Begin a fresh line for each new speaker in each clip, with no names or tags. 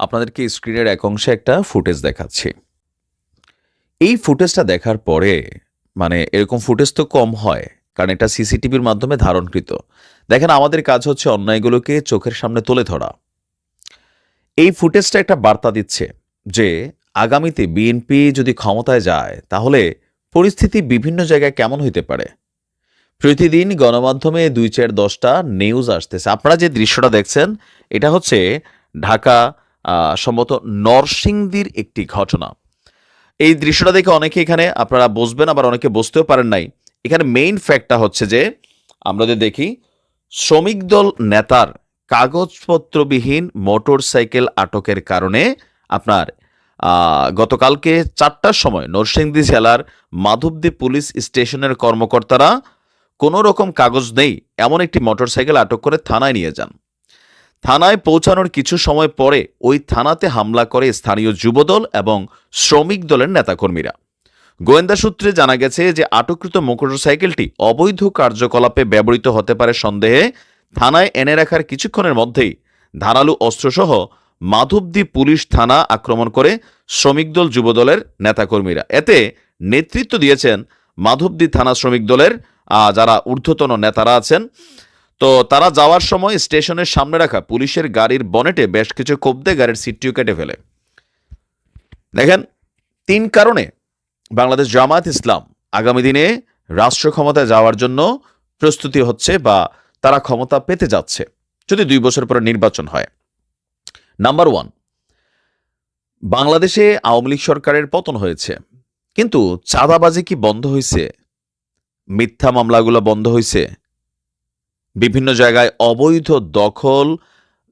আপনাদেরকে স্ক্রিনের এক অংশে একটা ফুটেজ দেখাচ্ছি। এই ফুটেজটা দেখার পরে মানে এরকম ফুটেজ তো কম হয়, কারণ এটা সিসিটিভির মাধ্যমে ধারণকৃত। দেখেন, আমাদের কাজ হচ্ছে অন্যায়গুলোকে চোখের সামনে তুলে ধরা। এই ফুটেজটা একটা বার্তা দিচ্ছে যে, আগামীতে বিএনপি যদি ক্ষমতায় যায়, তাহলে পরিস্থিতি বিভিন্ন জায়গায় কেমন হইতে পারে? প্রতিদিন গণমাধ্যমে দুই চার দশটা নিউজ আসতেছে। আপনারা যে দৃশ্যটা দেখছেন, এটা হচ্ছে ঢাকা সম্ভবত নরসিংদীর একটি ঘটনা। এই দৃশ্যটা দেখে অনেকে এখানে আপনারা বসবেন, আবার অনেকে বসতেও পারেন নাই। এখানে মেইন ফ্যাক্টটা হচ্ছে যে, আমরা যদি দেখি, শ্রমিক দল নেতার কাগজপত্রবিহীন মোটর সাইকেল আটকের কারণে আপনার গতকালকে চারটার সময় নরসিংদী জেলার মাধবদী পুলিশ স্টেশনের কর্মকর্তারা কোনো রকম কাগজ নেই, এমন একটি মোটরসাইকেল আটক করে থানায় নিয়ে যান। থানায় পৌঁছানোর কিছু সময় পরে ওই থানাতে হামলা করে স্থানীয় যুবদল এবং শ্রমিক দলের নেতাকর্মীরা। গোয়েন্দা সূত্রে জানা গেছে যে আটককৃত মোটরসাইকেলটি অবৈধ কার্যকলাপে ব্যবহৃত হতে পারে সন্দেহে থানায় এনে রাখার কিছুক্ষণের মধ্যেই ধারালু অস্ত্রসহ মাধবদী পুলিশ থানা আক্রমণ করে শ্রমিক দল যুবদলের নেতাকর্মীরা। এতে নেতৃত্ব দিয়েছেন মাধবদী থানা শ্রমিক দলের যারা ঊর্ধ্বতন নেতারা আছেন তো তারা যাওয়ার সময় স্টেশনের সামনে রাখা পুলিশের গাড়ির বনেটে বেশ কিছু কোপ দিয়ে গাড়ির সিটটিও কেটে ফেলে। দেখেন, তিন কারণে বাংলাদেশ জামায়াত ইসলাম আগামী দিনে রাষ্ট্র ক্ষমতায় যাওয়ার জন্য প্রস্তুতি হচ্ছে বা তারা ক্ষমতা পেতে যাচ্ছে যদি দুই বছর পরে নির্বাচন হয়। নাম্বার ওয়ান, বাংলাদেশে আওয়ামী লীগ সরকারের পতন হয়েছে। কিন্তু চাঁদাবাজি কি বন্ধ হয়েছে মিথ্যা মামলাগুলো বন্ধ হয়েছে বিভিন্ন জায়গায় অবৈধ দখল,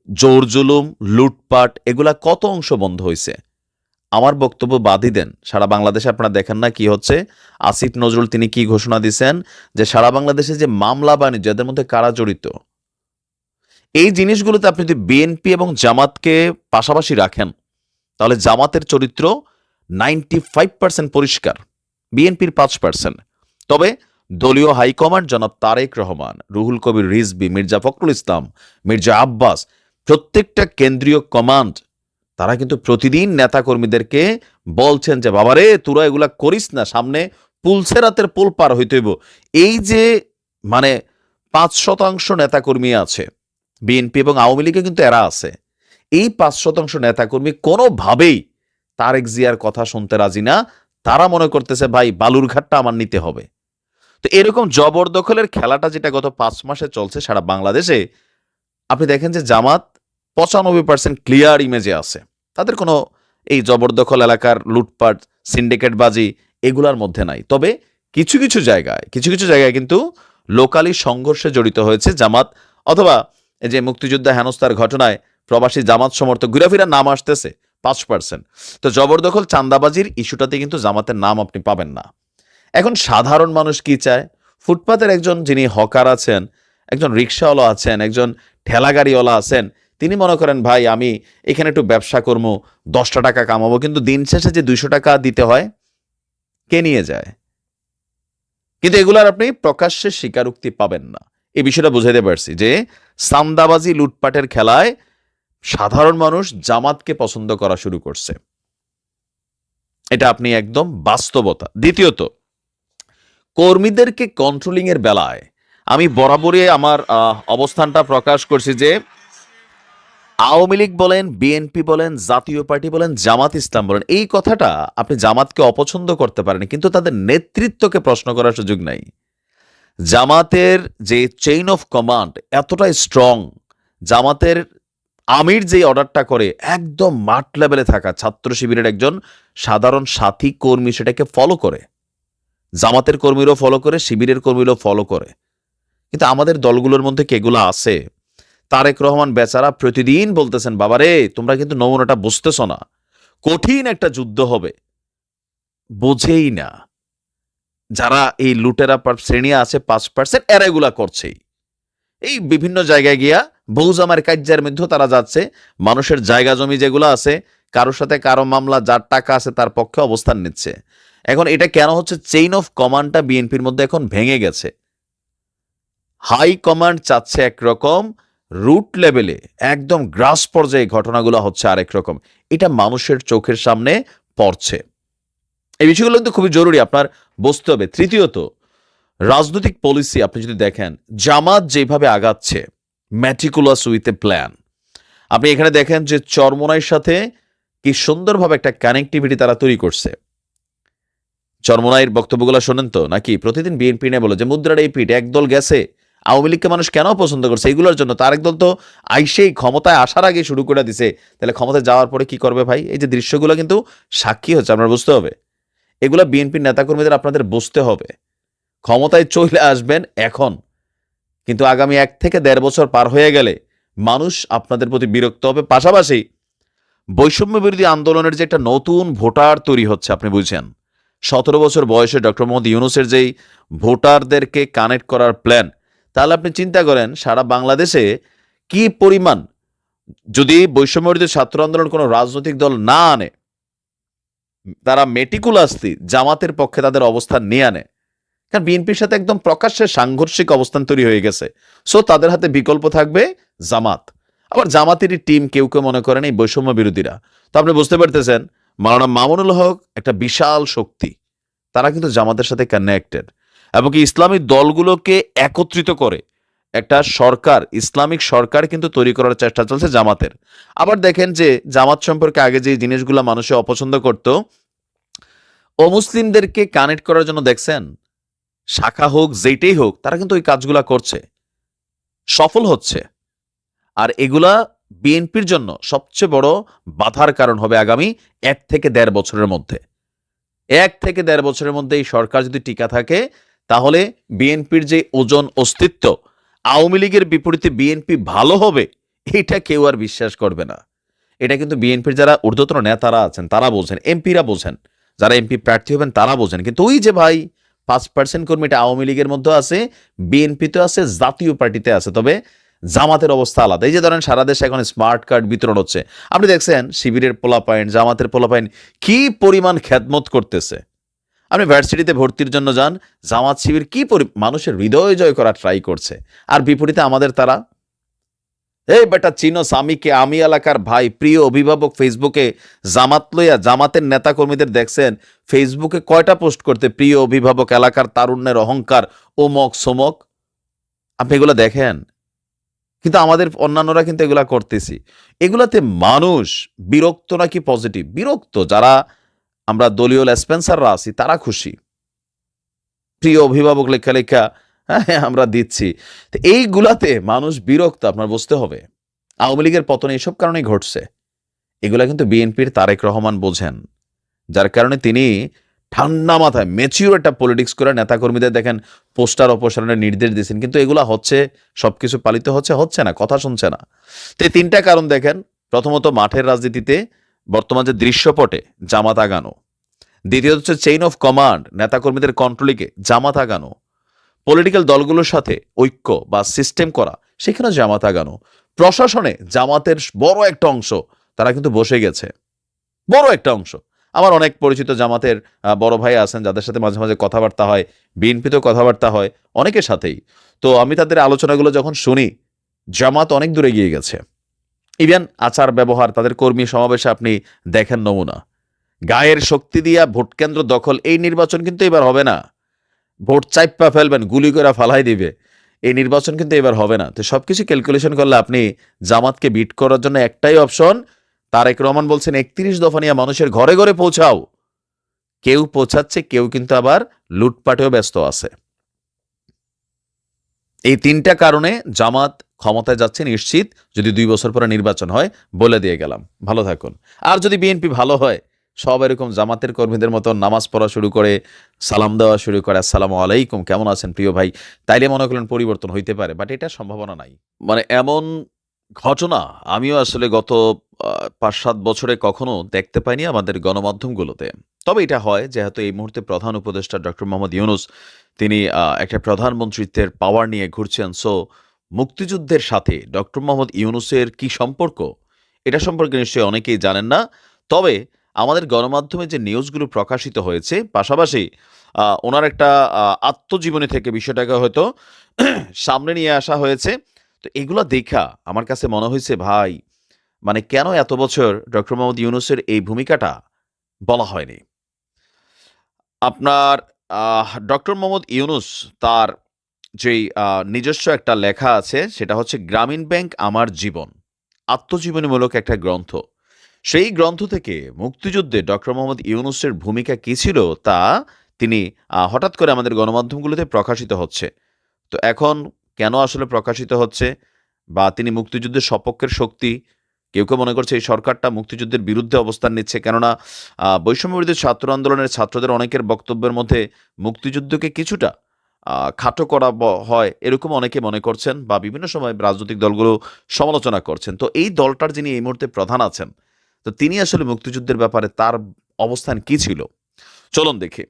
জোর জুলুম, লুটপাট, এগুলা কত অংশ বন্ধ হয়েছে আমার বক্তব্য বাদই দেন। সারা বাংলাদেশে আপনারা দেখেন না কি হচ্ছে। আসিফ নজরুল তিনি কি ঘোষণা দিয়েছেন যে সারা বাংলাদেশে যে মামলা বাণিজ্য, এদের মধ্যে কারা জড়িত? এই জিনিসগুলোতে আপনি যদি বিএনপি এবং জামাতকে পাশাপাশি রাখেন, তাহলে জামাতের চরিত্র নাইনটি ফাইভ পার্সেন্ট পরিষ্কার, বিএনপির পাঁচ পার্সেন্ট তবে দলীয় হাইকমান্ড জনাব তারেক রহমান, রুহুল কবির রিজবি মির্জা ফখরুল ইসলাম, মির্জা আব্বাস, প্রত্যেকটা কেন্দ্রীয় কমান্ড, তারা কিন্তু প্রতিদিন নেতাকর্মীদেরকে বলছেন যে, বাবারে, তোরা এগুলা করিস না, সামনে পুলসেরাতের পোল পার হইতে হইব। এই যে মানে পাঁচ শতাংশ নেতাকর্মী আছে, বিএনপি এবং আওয়ামী লীগে কিন্তু এরা আছে, এই পাঁচ শতাংশ নেতাকর্মী কোনোভাবেই তারেক জিয়ার কথা শুনতে রাজি না। তারা মনে করতেছে, ভাই, বালুরঘাটটা আমার নিতে হবে। তো এরকম জবরদখলের খেলাটা যেটা গত পাঁচ মাসে চলছে সারা বাংলাদেশে, আপনি দেখেন যে জামাত পঁচানব্বই পার্সেন্ট ক্লিয়ার ইমেজে আছে। তাদের কোনো এই জবরদখল এলাকার লুটপাট সিন্ডিকেটবাজি এগুলার মধ্যে নাই। তবে কিছু কিছু জায়গায়, কিছু কিছু জায়গায় কিন্তু লোকালি সংঘর্ষে জড়িত হয়েছে জামাত অথবা এই যে মুক্তিযোদ্ধা হেনস্থার ঘটনায় প্রবাসী জামাত সমর্থক ঘুরাফিরা নাম আসতেছে পাঁচ পার্সেন্ট তো জবরদখল চান্দাবাজির ইস্যুটাতে কিন্তু জামাতের নাম আপনি পাবেন না। এখন সাধারণ মানুষ কি চায়? ফুটপাতের একজন যিনি হকার আছেন, একজন রিক্সাওয়ালা আছেন, একজন ঠেলাগাড়িওয়ালা আছেন, তিনি মনে করেন, ভাই, আমি এখানে একটু ব্যবসা করব, দশটা টাকা কামাবো। কিন্তু দিন শেষে যে দুইশো টাকা দিতে হয়, কে নিয়ে যায়? কিন্তু এগুলার আপনি প্রকাশ্যে স্বীকারোক্তি পাবেন না। এই বিষয়টা বুঝাইতে পারছি যে, সান্দাবাজি লুটপাটের খেলায় সাধারণ মানুষ জামাতকে পছন্দ করা শুরু করছে। এটা আপনি একদম বাস্তবতা। দ্বিতীয়ত কর্মীদেরকে কন্ট্রোলিং এর বেলায়, আমি বরাবরই আমার অবস্থানটা প্রকাশ করছি যে, আওয়ামী লীগ বলেন বিএনপি বলেন, জাতীয় পার্টি বলেন, জামাত ইসলাম বলেন, এই কথাটা আপনি জামাতকে অপছন্দ করতে পারেন, কিন্তু তাদের নেতৃত্বকে প্রশ্ন করার সুযোগ নাই। জামাতের যে চেইন অফ কমান্ড এতটাই স্ট্রং জামাতের আমির যে অর্ডারটা করে, একদম মাঠ লেভেলে থাকা ছাত্র শিবিরের একজন সাধারণ সাথী কর্মী সেটাকে ফলো করে। জামাতের কর্মীরাও ফলো করে, শিবিরের কর্মীরাও ফলো করে। কিন্তু আমাদের দলগুলোর মধ্যে কেগুলো আছে? তারেক রহমান বেচারা প্রতিদিন বলতেছেন, বাবারে, তোমরা কিন্তু নমুনাটা বুঝতেছ না। কঠিন একটা যুদ্ধ হবে। বোঝেই না। যারা এই লুটেরা শ্রেণি আছে, পাঁচ পার্সেন্ট এরা এগুলা করছেই। এই বিভিন্ন জায়গায় গিয়া বৌজামার কার্যের মধ্যেও তারা যাচ্ছে। মানুষের জায়গা জমি যেগুলো আছে, কারোর সাথে কারও মামলা, যার টাকা আছে তার পক্ষে অবস্থান নিচ্ছে। এখন এটা কেন হচ্ছে চেইন অফ কমান্ডটা বিএনপির মধ্যে এখন ভেঙে গেছে? হাই কমান্ড চাচ্ছে একরকম রুট লেভেলে একদম গ্রাস পর্যায়ে ঘটনাগুলো হচ্ছে আরেক রকম। এটা মানুষের চোখের সামনে পড়ছে। এই বিষয়গুলো কিন্তু খুবই জরুরি আপনার বুঝতে হবে। তৃতীয়ত, রাজনৈতিক পলিসি আপনি যদি দেখেন, জামাত যেভাবে আগাচ্ছে ম্যাটিকুলাস উইথ এ প্ল্যান আপনি এখানে দেখেন যে চরমোনাইয়ের সাথে কি সুন্দরভাবে একটা কানেক্টিভিটি তারা তৈরি করছে। চরমোনাইয়ের বক্তব্যগুলো শোনেন তো? নাকি প্রতিদিন বিএনপি নিয়ে বলে যে মুদ্রার এই পিঠ, একদল গেছে। আওয়ামী লীগকে মানুষ কেন পছন্দ করছে? এইগুলোর জন্য তার একদল তো আইসেই ক্ষমতায় আসার আগে শুরু করে দিছে। তাহলে ক্ষমতায় যাওয়ার পরে কি করবে ভাই? এই যে দৃশ্যগুলো কিন্তু সাক্ষী হচ্ছে, আপনার বুঝতে হবে। এগুলো বিএনপির নেতাকর্মীদের আপনাদের বুঝতে হবে। ক্ষমতায় চলে আসবেন এখন। কিন্তু আগামী এক থেকে দেড় বছর পার হয়ে গেলে মানুষ আপনাদের প্রতি বিরক্ত হবে। পাশাপাশি বৈষম্য বিরোধী আন্দোলনের যে একটা নতুন ভোটার তৈরি হচ্ছে, আপনি বুঝছেন? সতেরো বছর বয়সে ডক্টর মোহাম্মদ ইউনুসের যেই ভোটারদেরকে কানেক্ট করার প্ল্যান, তাহলে আপনি চিন্তা করেন, সারা বাংলাদেশে কি পরিমাণ যদি বৈষম্য বিরোধী ছাত্র আন্দোলন কোনো রাজনৈতিক দল না আনে, তারা মেটিকুলাসলি জামাতের পক্ষে তাদের অবস্থান নিয়ে আনে। কারণ বিএনপির সাথে একদম প্রকাশ্যে সাংঘর্ষিক অবস্থান তৈরি হয়ে গেছে। সো তাদের হাতে বিকল্প থাকবে জামাত। আবার জামাতেরই টিম কেউ কেউ মনে করেন এই বৈষম্য বিরোধীরা তো আপনি বুঝতে পারতেছেন মাওলানা মামুনুল হক একটা বিশাল শক্তি। তারা কিন্তু জামাতের সাথে কানেক্টেড এবং কি ইসলামিক দলগুলোকে একত্রিত করে একটা সরকার, ইসলামিক সরকার কিন্তু তৈরি করার চেষ্টা চলছে জামাতের। আবার দেখেন যে জামাত সম্পর্কে আগে যে জিনিসগুলো মানুষে অপছন্দ করত অমুসলিমদেরকে কানেক্ট করার জন্য দেখছেন, শাখা হোক, যেইটাই হোক, তারা কিন্তু ওই কাজগুলা করছে। সফল হচ্ছে। আর এগুলা বিএনপির জন্য সবচেয়ে বড় বাধার কারণ হবে আগামী এক থেকে দেড় বছরের মধ্যে। এক থেকে দেড় বছরের মধ্যে এই সরকার যদি টিকা থাকে, তাহলে বিএনপির যে ওজন অস্তিত্ব, আওয়ামী লীগের বিপরীতে বিএনপি ভালো হবে, এটা কেউ আর বিশ্বাস করবে না। এটা কিন্তু বিএনপির যারা ঊর্ধ্বতন নেতারা আছেন, তারা বোঝেন এমপিরা বোঝেন যারা এমপি প্রার্থী হবেন, তারা বোঝেন কিন্তু ওই যে ভাই, পাঁচ পার্সেন্ট কর্মীটা আওয়ামী লীগের মধ্যে আছে বিএনপিতে আছে, জাতীয় পার্টিতে আছে। তবে জামাতের অবস্থা আলাদা। এই যে ধরেন সারা দেশে এখন স্মার্ট কার্ড বিতরণ হচ্ছে। আপনি দেখছেন শিবিরের পোলা পয়েন্ট জামাতের পোলা পয়েন্ট কি পরিমাণ খ্যাতমত করতেছে। আপনি ভার্সিটিতে ভর্তির জন্য যান, জামাত শিবির কি পরি, মানুষের হৃদয় জয় করার ট্রাই করছে। আর বিপরীতে আমাদের তারা? এই বেটা চিনো স্বামীকে আমি এলাকার ভাই, প্রিয় অভিভাবক ফেসবুকে জামাত লইয়া জামাতের নেতাকর্মীদের দেখছেন ফেসবুকে কয়টা পোস্ট করতে প্রিয় অভিভাবক এলাকার তারুণ্যের অহংকার ওমক সোমক আপনি এগুলো দেখেন? কিন্তু আমাদের অন্যান্যরা কিন্তু এগুলা করতেছি। এগুলাতে মানুষ বিরক্ত নাকি পজিটিভ বিরক্ত। যারা আমরা দলীয় স্পেন্সাররা আছি, তারা খুশি। প্রিয় অভিভাবক লেখা লেখা হ্যাঁ আমরা দিচ্ছি। তো এইগুলাতে মানুষ বিরক্ত, আপনার বুঝতে হবে। আওয়ামী লীগের পতন এইসব কারণেই ঘটছে। এগুলা কিন্তু বিএনপির তারেক রহমান বোঝেন। যার কারণে তিনি ঠান্ডা মাথায় মেচিউর একটা পলিটিক্স করে নেতাকর্মীদের দেখেন পোস্টার অপসারণের নির্দেশ দিয়েছেন, কিন্তু এগুলা হচ্ছে, সবকিছু পালিত হচ্ছে হচ্ছে না, কথা শুনছে না। তো তিনটা কারণ দেখেন, প্রথমত মাঠের রাজনীতিতে বর্তমান যে দৃশ্যপটে, জামাত আগানো। দ্বিতীয়ত হচ্ছে চেইন অফ কমান্ড নেতাকর্মীদের কন্ট্রোলিকে জামাত আগানো। পলিটিক্যাল দলগুলোর সাথে ঐক্য বা সিস্টেম করা সেখানে জামাত আগানো। প্রশাসনে জামাতের বড় একটা অংশ, তারা কিন্তু বসে গেছে। বড় একটা অংশ। আমার অনেক পরিচিত জামাতের বড় ভাই আছেন যাদের সাথে মাঝে মাঝে কথাবার্তা হয়, বিএনপিতেও কথাবার্তা হয়, অনেকের সাথেই। তো আমি তাদের আলোচনাগুলো যখন শুনি, জামাত অনেক দূরে গিয়ে গেছে। ইভেন আচার ব্যবহার, তাদের কর্মী সমাবেশে আপনি দেখেন নমুনা। গায়ের শক্তি দিয়া ভোট কেন্দ্র দখল, এই নির্বাচন কিন্তু এবার হবে না। ভোট চাইপা ফেলবেন, গুলি করে ফালাই দিবে, এই নির্বাচন কিন্তু এবার হবে না। তো সবকিছু ক্যালকুলেশন করলে আপনি জামাতকে বিট করার জন্য একটাই অপশন তারেক রহমান বলছেন, একত্রিশ দফা নিয়ে মানুষের ঘরে ঘরে পৌঁছাও। কেউ পৌঁছাচ্ছে, কেউ কিন্তু আবার লুটপাটেও ব্যস্ত আছে। এই তিনটা কারণে জামাত ক্ষমতায় যাচ্ছে নিশ্চিত, যদি দুই বছর পরে নির্বাচন হয়, বলে দিয়ে গেলাম। ভালো থাকুন। আর যদি বিএনপি ভালো হয়, সব এরকম জামাতের কর্মীদের মতো নামাজ পড়া শুরু করে, সালাম দেওয়া শুরু করে, আসসালামু আলাইকুম, কেমন আছেন প্রিয় ভাই? তাইলে মনে করলেন পরিবর্তন হইতে পারে, বাট এটা সম্ভাবনা নাই। মানে এমন ঘটনা আমিও আসলে গত পাঁচ সাত বছরে কখনো দেখতে পাইনি আমাদের গণমাধ্যমগুলোতে। তবে এটা হয় যেহেতু এই মুহূর্তে প্রধান উপদেষ্টা ডক্টর মোহাম্মদ ইউনুস, তিনি একটা প্রধানমন্ত্রিত্বের পাওয়ার নিয়ে ঘুরছেন। সো মুক্তিযুদ্ধের সাথে ডক্টর মোহাম্মদ ইউনুসের কি সম্পর্ক? এটা সম্পর্কে নিশ্চয়ই অনেকেই জানেন না। তবে আমাদের গণমাধ্যমে যে নিউজগুলো প্রকাশিত হয়েছে, পাশাপাশি ওনার একটা আত্মজীবনী থেকে বিষয়টাকে হয়তো সামনে নিয়ে আসা হয়েছে। তো এগুলো দেখা আমার কাছে মনে হয়েছে, ভাই মানে কেন এত বছর ডক্টর মোহাম্মদ ইউনুসের এই ভূমিকাটা বলা হয়নি? আপনার ডক্টর মোহাম্মদ ইউনুস তার যেই নিজস্ব একটা লেখা আছে, সেটা হচ্ছে, গ্রামীণ ব্যাংক আমার জীবন, আত্মজীবনীমূলক একটা গ্রন্থ। সেই গ্রন্থ থেকে মুক্তিযুদ্ধে ডক্টর মোহাম্মদ ইউনুসের ভূমিকা কী ছিল, তা তিনি হঠাৎ করে আমাদের গণমাধ্যমগুলোতে প্রকাশিত হচ্ছে। তো এখন কেন আসলে প্রকাশিত হচ্ছে বা তিনি মুক্তিযুদ্ধের সপক্ষের শক্তি? কেউ কেউ মনে করছে এই সরকারটা মুক্তিযুদ্ধের বিরুদ্ধে অবস্থান নিচ্ছে। কেননা বৈষম্যবিরোধী ছাত্র আন্দোলনের ছাত্রদের অনেকের বক্তব্যের মধ্যে মুক্তিযুদ্ধকে কিছুটা খাটো করা হয় এরকম অনেকে মনে করছেন বা বিভিন্ন সময় রাজনৈতিক দলগুলো সমালোচনা করছেন। তো এই দলটার যিনি এই মুহূর্তে প্রধান আছেন, তো তিনি আসলে মুক্তিযুদ্ধের ব্যাপারে তার অবস্থান কি ছিল? চলুন দেখি।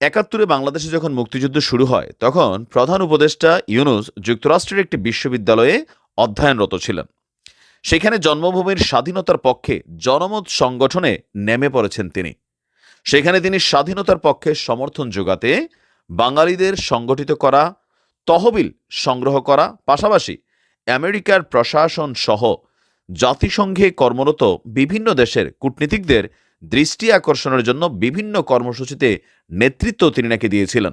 একাত্তরে বাংলাদেশে যখন মুক্তিযুদ্ধ শুরু হয়, তখন প্রধান উপদেষ্টা ইউনুস যুক্তরাষ্ট্রের একটি বিশ্ববিদ্যালয়ে অধ্যয়নরত ছিলেন। সেখানে জন্মভূমির স্বাধীনতার পক্ষে জনমত সংগঠনে নেমে পড়েছেন তিনি। সেখানে তিনি স্বাধীনতার পক্ষে সমর্থন যোগাতে, বাঙালিদের সংগঠিত করা, তহবিল সংগ্রহ করা, পাশাপাশি আমেরিকার প্রশাসন সহ জাতিসংঘে কর্মরত বিভিন্ন দেশের কূটনীতিকদের দৃষ্টি আকর্ষণের জন্য বিভিন্ন কর্মসূচিতে নেতৃত্ব তিনি নাকি দিয়েছিলেন।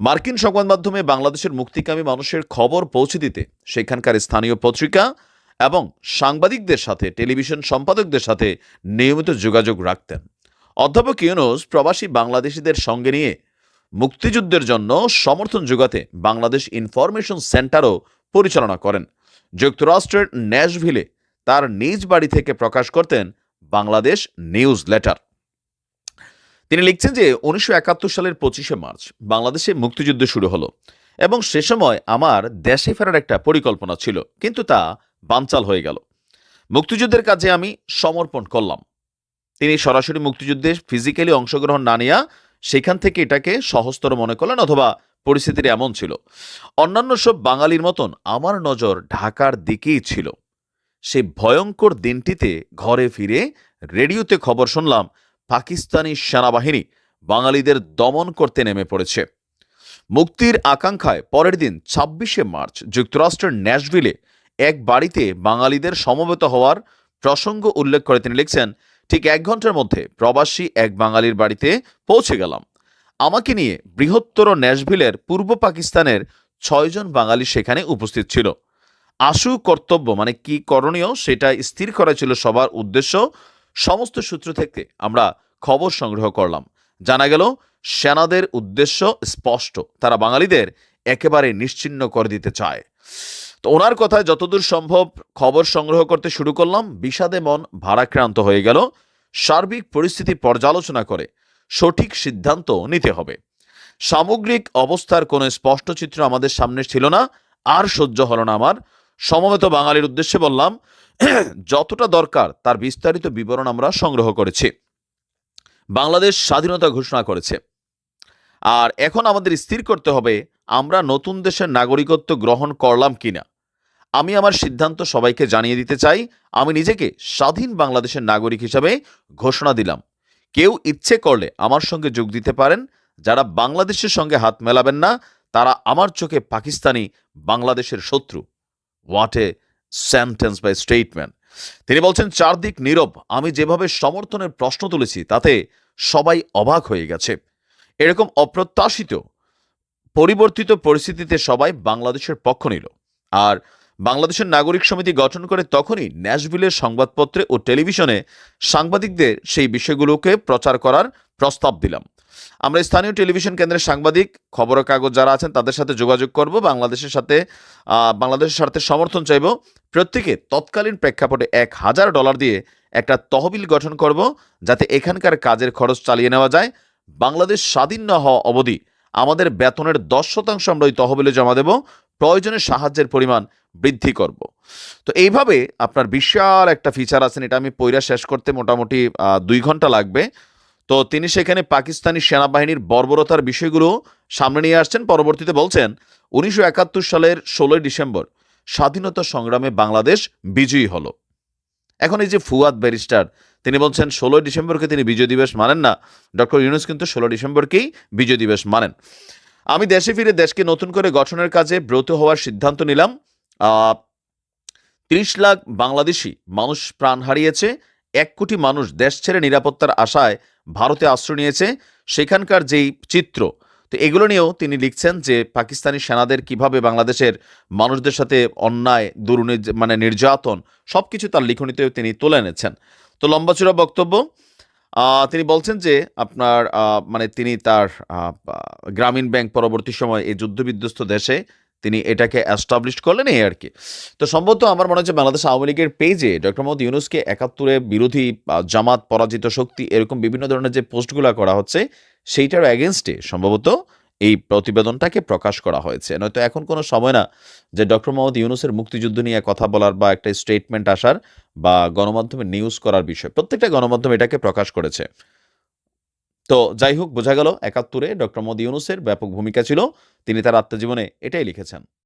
মার্কিন সংবাদ মাধ্যমে বাংলাদেশের মুক্তিকামী মানুষের খবর পৌঁছে দিতে সেখানকার স্থানীয় পত্রিকা এবং সাংবাদিকদের সাথে, টেলিভিশন সম্পাদকদের সাথে নিয়মিত যোগাযোগ রাখতেন। অধ্যাপক ইউনুস প্রবাসী বাংলাদেশিদের সঙ্গে নিয়ে মুক্তিযুদ্ধের জন্য সমর্থন যোগাতে বাংলাদেশ ইনফরমেশন সেন্টারও পরিচালনা করেন। যুক্তরাষ্ট্রের ন্যাশভিলে তার নিজ বাড়ি থেকে প্রকাশ করতেন বাংলাদেশ নিউজ লেটার। তিনি লিখছেন যে, উনিশশো একাত্তর সালের পঁচিশে মার্চ বাংলাদেশে মুক্তিযুদ্ধ শুরু হলো এবং সে সময় আমার দেশে ফেরার একটা পরিকল্পনা ছিল, কিন্তু তা বানচাল হয়ে গেল। মুক্তিযুদ্ধের কাজে আমি সমর্পণ করলাম। তিনি সরাসরি মুক্তিযুদ্ধে ফিজিক্যালি অংশগ্রহণ না নেওয়া সেখান থেকে এটাকে সহস্তর মনে করলেন অথবা পরিস্থিতির এমন ছিল। অন্যান্য সব বাঙালির মতন আমার নজর ঢাকার দিকেই ছিল। সেই ভয়ঙ্কর দিনটিতে ঘরে ফিরে রেডিওতে খবর শুনলাম, পাকিস্তানি সেনাবাহিনী বাঙালিদের দমন করতে নেমে পড়েছে। মুক্তির আকাঙ্ক্ষায় পরের দিন ছাব্বিশে মার্চ যুক্তরাষ্ট্রের ন্যাশভিলে এক বাড়িতে বাঙালিদের সমবেত হওয়ার প্রসঙ্গ উল্লেখ করে তিনি লিখছেন, ঠিক এক ঘণ্টার মধ্যে প্রবাসী এক বাঙালির বাড়িতে পৌঁছে গেলাম। আমাকে নিয়ে বৃহত্তর ন্যাশভিলের পূর্ব পাকিস্তানের ছয়জন বাঙালি সেখানে উপস্থিত ছিল। আশু কর্তব্য মানে কি করণীয় সেটা স্থির করা ছিল সবার উদ্দেশ্য। সমস্ত সূত্র থেকে আমরা খবর সংগ্রহ করলাম। জানা গেল, সেনাদের উদ্দেশ্য স্পষ্ট। তারা বাঙালিদের একেবারে নিশ্চিন্ন করে দিতে চায়। তো ওনার কথায় যতদূর সম্ভব খবর সংগ্রহ করতে শুরু করলাম। বিষাদে মন ভারাক্রান্ত হয়ে গেল। সার্বিক পরিস্থিতি পর্যালোচনা করে সঠিক সিদ্ধান্ত নিতে হবে। সামগ্রিক অবস্থার কোনো স্পষ্ট চিত্র আমাদের সামনে ছিল না। আর সহ্য হলো না আমার। সমবেত বাঙালির উদ্দেশ্যে বললাম, যতটা দরকার তার বিস্তারিত বিবরণ আমরা সংগ্রহ করেছি। বাংলাদেশ স্বাধীনতা ঘোষণা করেছে। আর এখন আমাদের স্থির করতে হবে, আমরা নতুন দেশের নাগরিকত্ব গ্রহণ করলাম কিনা। আমি আমার সিদ্ধান্ত সবাইকে জানিয়ে দিতে চাই, আমি নিজেকে স্বাধীন বাংলাদেশের নাগরিক হিসাবে ঘোষণা দিলাম। কেউ ইচ্ছে করলে আমার সঙ্গে যোগ দিতে পারেন, যারা বাংলাদেশের সঙ্গে হাত মেলাবেন না, তারা আমার চোখে পাকিস্তানি বাংলাদেশের শত্রু। What a sentence by statement তিনি বলছেন, চারদিক নীরব। আমি যেভাবে সমর্থনের প্রশ্ন তুলেছি, তাতে সবাই অবাক হয়ে গেছে। এরকম অপ্রত্যাশিত, পরিবর্তিত পরিস্থিতিতে সবাই বাংলাদেশের পক্ষ নিল। আর বাংলাদেশের নাগরিক সমিতি গঠন করে তখনই ন্যাশভিলের সংবাদপত্রে ও টেলিভিশনে সাংবাদিকদের সেই বিষয়গুলোকে প্রচার করার প্রস্তাব দিলাম। আমরা স্থানীয় টেলিভিশন কেন্দ্রের সাংবাদিক খবরের কাগজ যারা আছেন তাদের সাথে যোগাযোগ করব। বাংলাদেশের সাথে বাংলাদেশের স্বার্থে সমর্থন চাইব। প্রত্যেকে তৎকালীন প্রেক্ষাপটে এক হাজার ডলার দিয়ে একটা তহবিল গঠন করব, যাতে এখানকার কাজের খরচ চালিয়ে নেওয়া যায়। বাংলাদেশ স্বাধীন না হওয়া অবধি আমাদের বেতনের দশ শতাংশ আমরা ওই তহবিলে জমা দেব। প্রয়োজনে সাহায্যের পরিমাণ বৃদ্ধি করব। তো এইভাবে আপনার বিশাল একটা ফিচার আছেন এটা আমি পইরা শেষ করতে মোটামুটি দুই ঘণ্টা লাগবে। তো তিনি সেখানে পাকিস্তানি সেনাবাহিনীর বর্বরতার বিষয়গুলো সামনে নিয়ে আসছেন। পরবর্তীতে বলছেন, উনিশশো একাত্তর সালের ষোলোই ডিসেম্বর স্বাধীনতা সংগ্রামে বাংলাদেশ বিজয়ী হলো। এখন এই যে ফুয়াদ ব্যারিস্টার, তিনি বলছেন, ষোলোই ডিসেম্বরকে তিনি বিজয় দিবস মানেন না। ডক্টর ইউনুস কিন্তু ষোলো ডিসেম্বরকেই বিজয় দিবস মানেন। আমি দেশে ফিরে দেশকে নতুন করে গঠনের কাজে ব্রত হওয়ার সিদ্ধান্ত নিলাম। তিরিশ লাখ বাংলাদেশি মানুষ প্রাণ হারিয়েছে। এক কোটি মানুষ দেশ ছেড়ে নিরাপত্তার আশায় ভারতে আশ্রয় নিয়েছে, সেখানকার যেই চিত্র, তো এগুলো নিয়েও তিনি লিখছেন যে পাকিস্তানি সেনাদের কীভাবে বাংলাদেশের মানুষদের সাথে অন্যায়, দুর্নীতি মানে নির্যাতন সব কিছু তার লিখনীতেও তিনি তুলে এনেছেন। তো লম্বাচূড়া বক্তব্য তিনি বলছেন যে আপনার মানে তিনি তার গ্রামীণ ব্যাংক পরবর্তী সময় এই যুদ্ধবিধ্বস্ত দেশে তিনি এটাকে অ্যাস্টাবলিশ করলেন এই আর কি। তো সম্ভবত আমার মনে হচ্ছে বাংলাদেশ আওয়ামী লীগের পেজে ডক্টর মোহাম্মদ ইউনুসকে একাত্তরে বিরোধী জামাত, পরাজিত শক্তি এরকম বিভিন্ন ধরনের যে পোস্টগুলো করা হচ্ছে, সেইটার অ্যাগেনস্টে সম্ভবত এই প্রতিবেদনটাকে প্রকাশ করা হয়েছে। নয়তো এখন কোনো সময় না যে ডক্টর মোহাম্মদ ইউনুসের মুক্তিযুদ্ধ নিয়ে কথা বলার বা একটা স্টেটমেন্ট আসার বা গণমাধ্যমে নিউজ করার বিষয়, প্রত্যেকটা গণমাধ্যম এটাকে প্রকাশ করেছে। তো যাই হোক বোঝা গেল একাত্তরে ডক্টর মোদী ইউনুসের ব্যাপক ভূমিকা ছিল। তিনি তার আত্মজীবনে এটাই লিখেছেন।